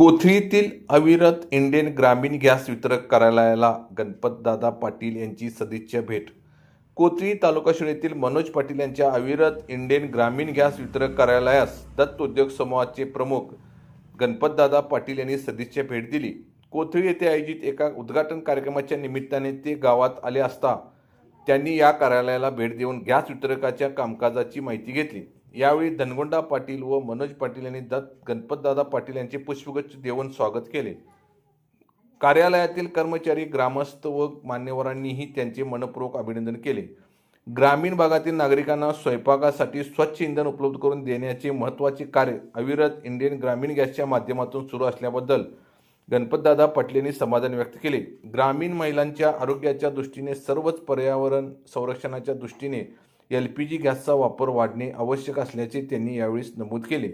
कोथळीतील अविरत इंडियन ग्रामीण गॅस वितरक कार्यालयाला गणपतदादा पाटील यांची सदिच्छा भेट. कोथळी तालुका शिळेतील मनोज पाटील यांच्या अविरत इंडियन ग्रामीण गॅस वितरक कार्यालयास दत्त उद्योग समूहाचे प्रमुख गणपतदादा पाटील यांनी सदिच्छा भेट दिली. कोथळी येथे आयोजित एका उद्घाटन कार्यक्रमाच्या निमित्ताने ते गावात आले असता त्यांनी या कार्यालयाला भेट देऊन गॅस वितरकाच्या कामकाजाची माहिती घेतली. यावेळी धनगोंडा पाटील व मनोज पाटील यांनी दत्त गणपतदादा पाटील यांचे पुष्पगुच्छ देऊन स्वागत केले. कार्यालयातील कर्मचारी ग्रामस्थ व मान्यवरांनीही त्यांचे मनपूर्वक अभिनंदन केले. ग्रामीण भागातील नागरिकांना स्वयंपाकासाठी स्वच्छ इंधन उपलब्ध करून देण्याचे महत्त्वाचे कार्य अविरत इंडियन ग्रामीण गॅसच्या माध्यमातून सुरू असल्याबद्दल गणपतदादा पाटील यांनी समाधान व्यक्त केले. ग्रामीण महिलांच्या आरोग्याच्या दृष्टीने सर्वच पर्यावरण संरक्षणाच्या दृष्टीने एल पी जी गॅसचा वापर वाढणे आवश्यक असल्याचे त्यांनी यावेळी नमूद केले.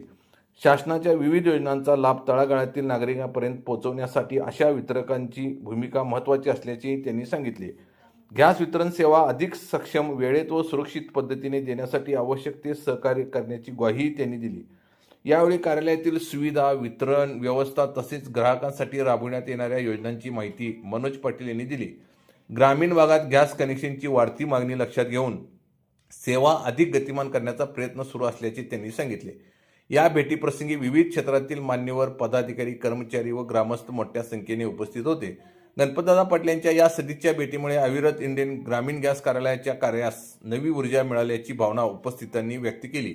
शासनाच्या विविध योजनांचा लाभ तळागाळातील नागरिकांपर्यंत पोहोचवण्यासाठी अशा वितरकांची भूमिका महत्त्वाची असल्याचे त्यांनी सांगितले. गॅस वितरण सेवा अधिक सक्षम वेळेत व सुरक्षित पद्धतीने देण्यासाठी आवश्यक ते सहकार्य करण्याची ग्वाही त्यांनी दिली. यावेळी कार्यालयातील सुविधा वितरण व्यवस्था तसेच ग्राहकांसाठी राबविण्यात येणाऱ्या योजनांची माहिती मनोज पाटील यांनी दिली. ग्रामीण भागात गॅस कनेक्शनची वाढती मागणी लक्षात घेऊन सेवा अधिक गतिमान करण्याचा प्रयत्न सुरू असल्याचे त्यांनी सांगितले. या भेटीप्रसंगी विविध क्षेत्रातील मान्यवर पदाधिकारी कर्मचारी व ग्रामस्थ मोठ्या संख्येने उपस्थित होते. गणपतदादा पाटील यांच्या या सदिच्छा भेटीमुळे अविरत इंडियन ग्रामीण गॅस कार्यालयाच्या कार्यास नवी ऊर्जा मिळाल्याची भावना उपस्थितांनी व्यक्त केली.